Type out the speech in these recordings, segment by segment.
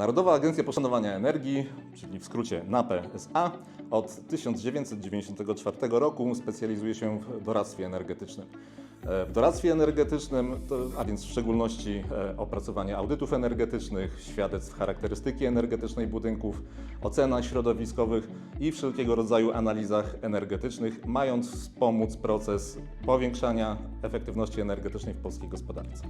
Narodowa Agencja Poszanowania Energii, czyli w skrócie NAPE SA, od 1994 roku specjalizuje się w doradztwie energetycznym. E, W doradztwie energetycznym, a więc w szczególności e, opracowanie audytów energetycznych, świadectw charakterystyki energetycznej budynków, ocenach środowiskowych i wszelkiego rodzaju analizach energetycznych, mając wspomóc proces powiększania efektywności energetycznej w polskiej gospodarce.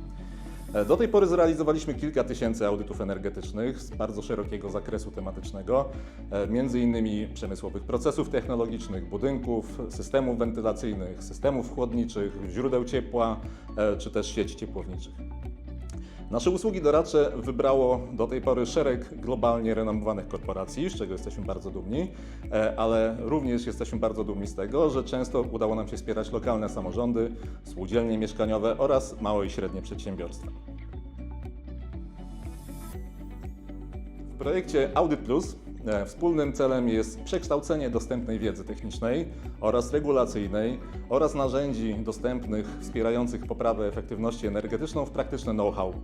E, Do tej pory zrealizowaliśmy kilka tysięcy audytów energetycznych z bardzo szerokiego zakresu tematycznego, e, między innymi przemysłowych procesów technologicznych, budynków, systemów wentylacyjnych, systemów chłodniczych, źródeł ciepła e, czy też sieci ciepłowniczych. Nasze usługi doradcze wybrało do tej pory szereg globalnie renomowanych korporacji, z czego jesteśmy bardzo dumni, e, ale również jesteśmy bardzo dumni z tego, że często udało nam się wspierać lokalne samorządy, spółdzielnie mieszkaniowe oraz małe i średnie przedsiębiorstwa. W projekcie Audit Plus wspólnym celem jest przekształcenie dostępnej wiedzy technicznej oraz regulacyjnej oraz narzędzi dostępnych wspierających poprawę efektywności energetyczną w praktyczne know-how.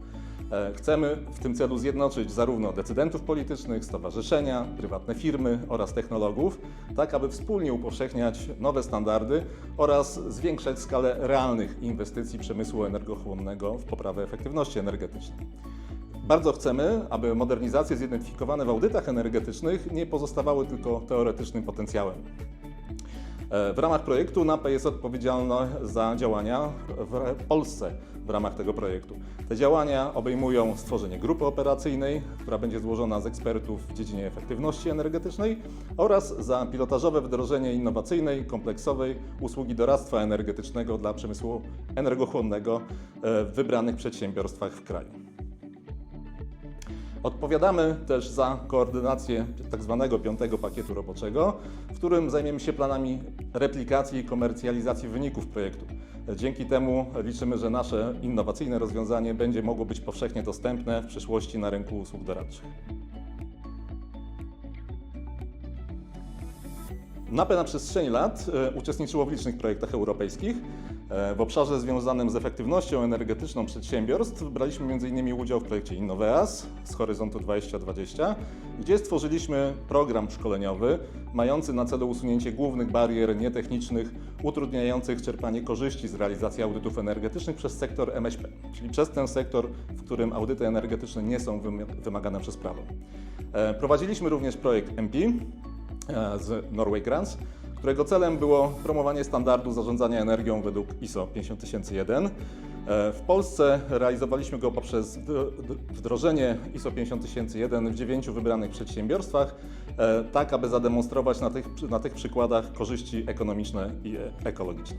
E, Chcemy w tym celu zjednoczyć zarówno decydentów politycznych, stowarzyszenia, prywatne firmy oraz technologów, tak aby wspólnie upowszechniać nowe standardy oraz zwiększać skalę realnych inwestycji przemysłu energochłonnego w poprawę efektywności energetycznej. Bardzo chcemy, aby modernizacje zidentyfikowane w audytach energetycznych nie pozostawały tylko teoretycznym potencjałem. E, W ramach projektu NAPE jest odpowiedzialna za działania w Polsce w ramach tego projektu. Te działania obejmują stworzenie grupy operacyjnej, która będzie złożona z ekspertów w dziedzinie efektywności energetycznej oraz za pilotażowe wdrożenie innowacyjnej, kompleksowej usługi doradztwa energetycznego dla przemysłu energochłonnego e, w wybranych przedsiębiorstwach w kraju. Odpowiadamy też za koordynację tak zwanego piątego pakietu roboczego, w którym zajmiemy się planami replikacji i komercjalizacji wyników projektu. Dzięki temu liczymy, że nasze innowacyjne rozwiązanie będzie mogło być powszechnie dostępne w przyszłości na rynku usług doradczych. NAPE na przestrzeni lat e, uczestniczyło w licznych projektach europejskich. E, W obszarze związanym z efektywnością energetyczną przedsiębiorstw braliśmy m.in. udział w projekcie Innoveas z Horyzontu 2020, gdzie stworzyliśmy program szkoleniowy mający na celu usunięcie głównych barier nietechnicznych utrudniających czerpanie korzyści z realizacji audytów energetycznych przez sektor MŚP, czyli przez ten sektor, w którym audyty energetyczne nie są wymagane przez prawo. E, Prowadziliśmy również projekt MP, e, z Norway Grants, którego celem było promowanie standardu zarządzania energią według ISO 50001. E, W Polsce realizowaliśmy go poprzez wd- wd- wdrożenie ISO 50001 w dziewięciu wybranych przedsiębiorstwach, e, tak aby zademonstrować na tych, na tych przykładach korzyści ekonomiczne i e, ekologiczne.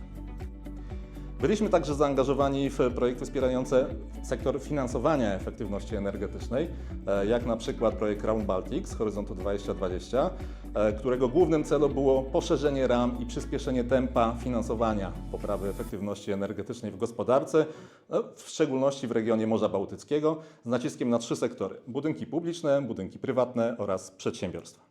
Byliśmy także zaangażowani w projekty wspierające sektor finansowania efektywności energetycznej, e, jak na przykład projekt Crown Baltic z Horyzontu 2020, e, którego głównym celem było poszerzenie ram i przyspieszenie tempa finansowania poprawy efektywności energetycznej w gospodarce, no, w szczególności w regionie Morza Bałtyckiego, z naciskiem na trzy sektory: budynki publiczne, budynki prywatne oraz przedsiębiorstwa.